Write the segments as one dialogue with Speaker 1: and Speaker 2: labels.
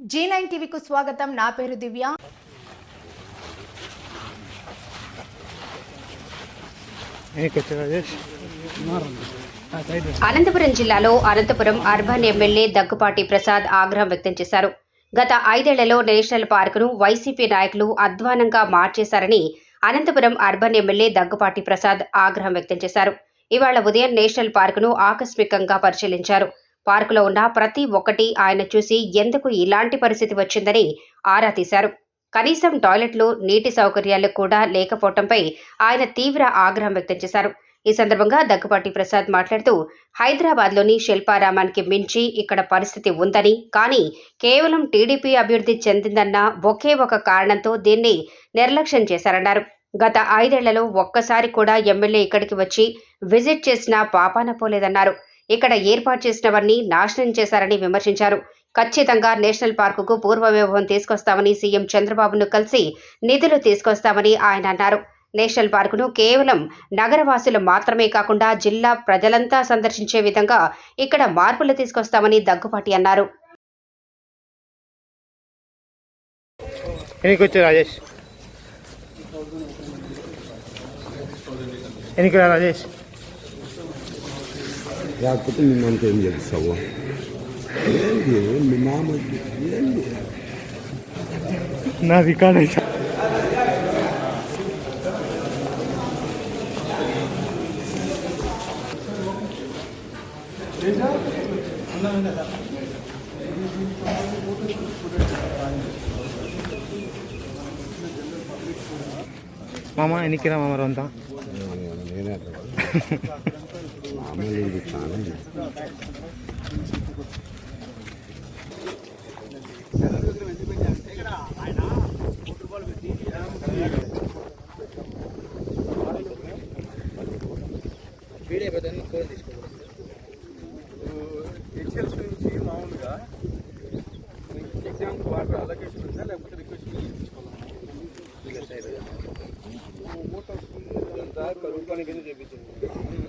Speaker 1: G nine టీవీకు స్వాగతం. నా పేరు దివ్య.
Speaker 2: అనంతపురం జిల్లాలో అనంతపురం అర్బన్ ఎమ్మెల్యే దగ్గుపాటి ప్రసాద్ ఆగ్రహం వ్యక్తం చేశారు. గత ఐదేళ్ళలో నేషనల్ పార్కును వైసీపీ నాయకులు అధ్వానంగా మార్చేశారని అనంతపురం అర్బన్ ఎమ్మెల్యే దగ్గుపాటి ప్రసాద్ ఆగ్రహం వ్యక్తం చేశారు. ఇవాళ ఉదయం నేషనల్ పార్కును ఆకస్మికంగా పరిశీలించారు. పార్కులో ఉన్న ప్రతి ఒక్కటి ఆయన చూసి ఎందుకు ఇలాంటి పరిస్థితి వచ్చిందని ఆరా తీశారు. కనీసం టాయిలెట్లు నీటి సౌకర్యాలు కూడా లేకపోవడంపై ఆయన తీవ్ర ఆగ్రహం వ్యక్తం చేశారు. ఈ సందర్భంగా దగ్గుపాటి ప్రసాద్ మాట్లాడుతూ హైదరాబాద్లోని శిల్పారామానికి మించి ఇక్కడ పరిస్థితి ఉందని కానీ కేవలం టీడీపీ అభివృద్ధి చెందిందన్న ఒకే ఒక కారణంతో దీన్ని నిర్లక్ష్యం చేశారన్నారు. గత ఐదేళ్ళలో ఒక్కసారి కూడా ఎమ్మెల్యే ఇక్కడికి వచ్చి విజిట్ చేసిన పాపాన పోలేదన్నారు. ఇక్కడ ఏర్పాటు చేసినవన్నీ నాశనం చేశారని విమర్శించారు. ఖచ్చితంగా నేషనల్ పార్కుకు పూర్వ వైభవం తీసుకొస్తామని సీఎం చంద్రబాబును కలిసి నిధులు తీసుకొస్తామని ఆయన అన్నారు. నేషనల్ పార్కును కేవలం నగరవాసులు మాత్రమే కాకుండా జిల్లా ప్రజలంతా సందర్శించే విధంగా ఇక్కడ మార్పులు తీసుకొస్తామని దగ్గుపాటి అన్నారు.
Speaker 3: రాజేష్? రాజేష్?
Speaker 4: లేకపోతే మీ మనకి ఏం చేస్తావు ఏంది మీ మామ ఏంది
Speaker 3: నా రికార్డ్ అయితే మామ ఎనికి రా మామ అంతా
Speaker 4: నేనే మామూలు ఇది చాలా
Speaker 5: హెచ్ఎల్స్ నుంచి మామూలుగా ఎగ్జామ్ వాటర్ అలొకేషన్ ఉందా లేకపోతే రిక్వెస్ట్ ఇదంతా కరువు పని కింద చేపించింది కరువు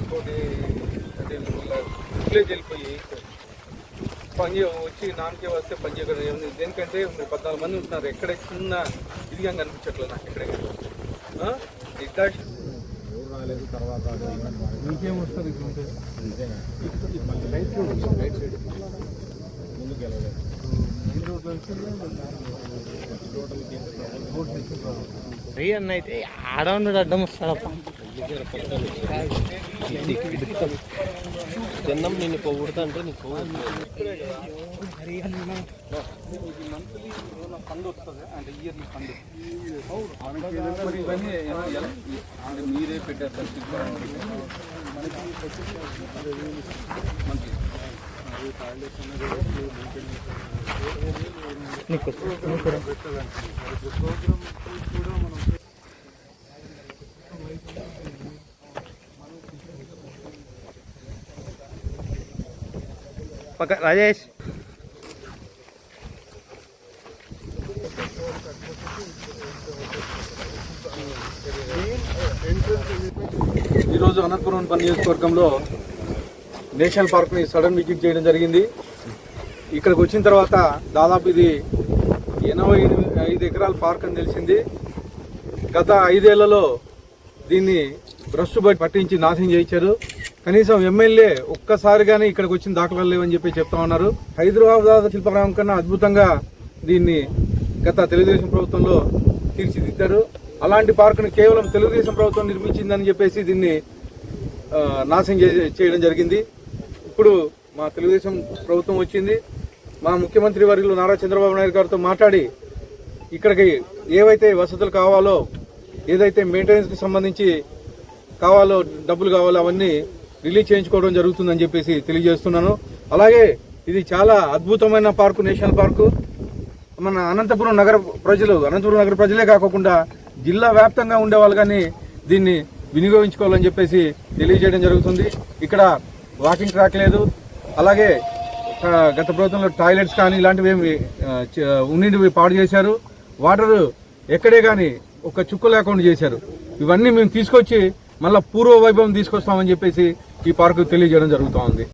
Speaker 5: ఇంకోటి విలేజ్ వెళ్ళిపోయి పని వచ్చి నాన్నకే వస్తే పని చేయకూడదు ఏముంది? దేనికంటే మీరు పద్నాలుగు మంది ఉంటున్నారు. ఎక్కడ చిన్న ఇదిగా కనిపించట్లేదు నాకు ఎక్కడ ఇట్లా ఇంకేం వస్తుంది
Speaker 3: రీ అన్న అయితే ఆడ ఉన్నాడు అడ్డం వస్తాడప్ప.
Speaker 6: తిన్నం నిన్ను పొగుడుతా అంటే నీకు
Speaker 5: ఫండ్ వస్తుంది అంటే ఇయర్లీ ఫండ్ మరి ఇవన్నీ ఎలా- ఎలా- అంటే మీరే పెట్టారు సార్ మనకి
Speaker 3: నీకు నీకు రా. పక్క రాజేష్.
Speaker 5: ఈరోజు అనంతపురం పని నియోజకవర్గంలో నేషనల్ పార్క్ని సడన్ విజిట్ చేయడం జరిగింది. ఇక్కడికి వచ్చిన తర్వాత దాదాపు ఇది ఎనభై ఎనిమిది- ఐదు ఎకరాల పార్క్ అని తెలిసింది. గత ఐదేళ్ళలో దీన్ని బ్రష్ బట్టి పట్టించి నాశనం చేయించారు. కనీసం ఎమ్మెల్యే ఒక్కసారిగానే ఇక్కడికి వచ్చిన దాఖలాలు లేవని చెప్పి చెప్తా ఉన్నారు. హైదరాబాద్ శిల్పగ్రామం కన్నా అద్భుతంగా దీన్ని గత తెలుగుదేశం ప్రభుత్వంలో తీర్చిదిద్దారు. అలాంటి పార్కును కేవలం తెలుగుదేశం ప్రభుత్వం నిర్మించిందని చెప్పేసి దీన్ని నాశనం చే- చేయడం జరిగింది. ఇప్పుడు మా తెలుగుదేశం ప్రభుత్వం వచ్చింది. మా ముఖ్యమంత్రి వర్యులు నారా చంద్రబాబు నాయుడు గారితో మాట్లాడి ఇక్కడికి ఏవైతే వసతులు కావాలో ఏదైతే మెయింటెనెన్స్కి సంబంధించి కావాలో డబ్బులు కావాలో అవన్నీ రిలీజ్ చేయించుకోవడం జరుగుతుందని చెప్పేసి తెలియజేస్తున్నాను. అలాగే ఇది చాలా అద్భుతమైన పార్కు నేషనల్ పార్కు. మన అనంతపురం నగర ప్రజలు అనంతపురం నగర ప్రజలే కాకుండా జిల్లా వ్యాప్తంగా ఉండేవాళ్ళు కానీ దీన్ని వినియోగించుకోవాలని చెప్పేసి తెలియజేయడం జరుగుతుంది. ఇక్కడ వాకింగ్ ట్రాక్ లేదు. అలాగే గత ప్రభుత్వంలో టాయిలెట్స్ కానీ ఇలాంటివి ఏమి ఉన్నింటివి పాడు చేశారు. వాటర్ ఎక్కడే కానీ ఒక చుక్క లేకుండా చేశారు. ఇవన్నీ మేము తీసుకొచ్చి మళ్ళీ పూర్వ వైభవం తీసుకొస్తామని చెప్పేసి ఈ పార్కు తెలియజేయడం జరుగుతూ ఉంది